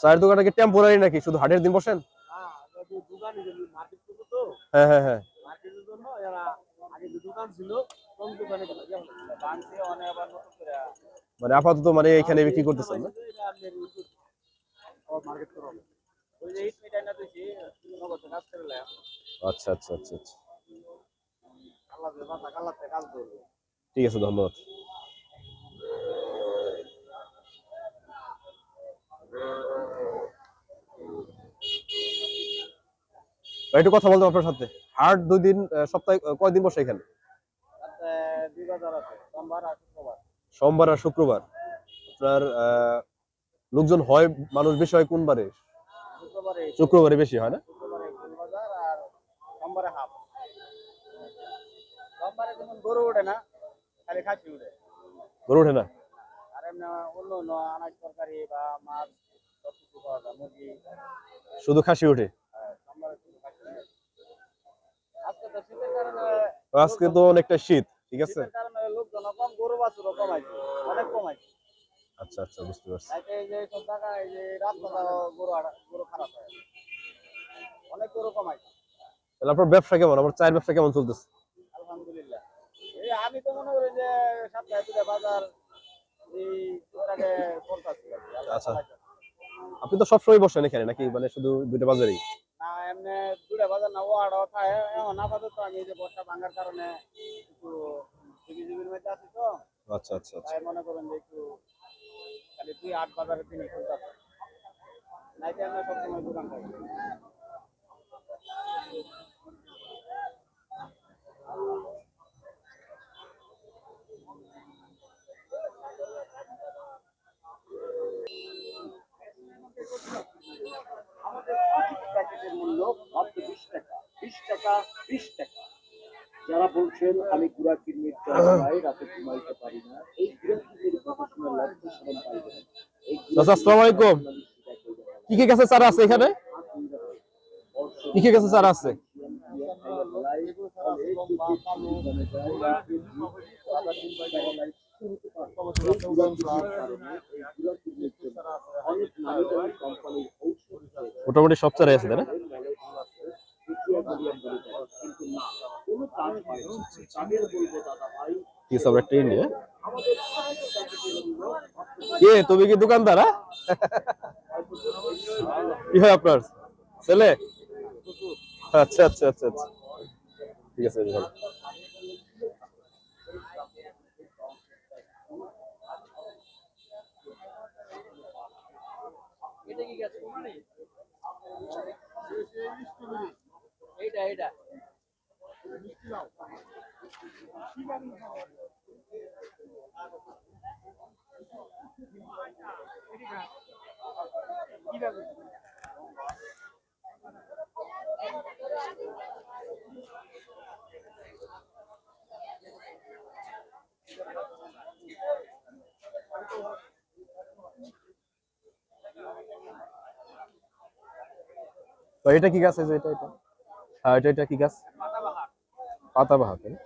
চায়ের দোকানটা কি টেম্পোরারি নাকি? শুধু হাটের দিন বসেন? হ্যাঁ হ্যাঁ হ্যাঁ। মানে আপাতত মানে এখানে বিক্রি করতেছেন না? আচ্ছা আচ্ছা আচ্ছা আচ্ছা। ঠিক আছে, ধন্যবাদ। একটু কথা বলতাম আপনার সাথে। হাট দুই দিন সপ্তাহে কয়দিন বসে এখানে? সোমবার আর শুক্রবার। আপনার লোকজন হয়, মানুষ বেশি হয় কোন বারে? শুক্রবারে বেশি হয় না? গরু না খালি খাসি উঠে গরু না? আর এমনি অন্য আনাজ তরকারি বা মাছ মুরগি শুধু খাসি ওঠে আহ, সোমবারে শুধু খাসি উঠে। আজকে তো শীতের কারণে আজকে তো অনেকটা শীত ঠিক আছে? আচ্ছা আচ্ছা বুঝতে পারছি। তাহলে আপনার ব্যবসা কেমন? আমার চায়ের ব্যবসা কেমন চলতেছে? আলহামদুলিল্লাহ। এই আমি তো মনে করি যে সপ্তাহে দুটা বাজার এই টুকটাকে চলতেছে। আর কি। আল্লাহ আচ্ছা। আপনি তো সবসময় বসেন এখানে নাকি? মানে শুধু দুইটা বাজারেই? এমনি দুটা বাজার না ও আড়া থাকে এখন আপাতত আমি যে বর্ষা ভাঙার কারণে একটু জিবির মধ্যে আছি তো। আচ্ছা আচ্ছা আচ্ছা। তাই মনে করেন যে একটু খালি দুই আট বাজারের দিনই চলতেছে নাইতে আমরা সবসময় দোকান থাকি মূল্য মাত্র বিশ টাকা। বিশ টাকা বিশ টাকা। যারা বলছেন আমি গুড়া কিডনির চাই রাতে ঘুমাইতে পারি না। এই গুড়া কিডনির প্রফেশনাল গুড়া চাচা, আসসালামু আলাইকুম। কি কি গাছের চারা আছে এখানে? কি কি গাছের চারা আছে? মোটামুটি সব চারাই আছে তাই না? কিন্তু না কোনো কাজ হয় না তাদের বলব দাদা ভাই ঠিক আছে আমরা ট্রেন নিয়ে কে তুমি কি দোকানদার হ্যাঁ? কি হয় আপনার ছেলে আচ্ছা আচ্ছা আচ্ছা আচ্ছা ঠিক আছে বেশ ভালো এটা কি গাছ এইটা এইটা তো এটা কি গাছ আছে? এটা এটা। এটা এটা কি গাছ পাতাবাহার পাতা বাহার তাই না?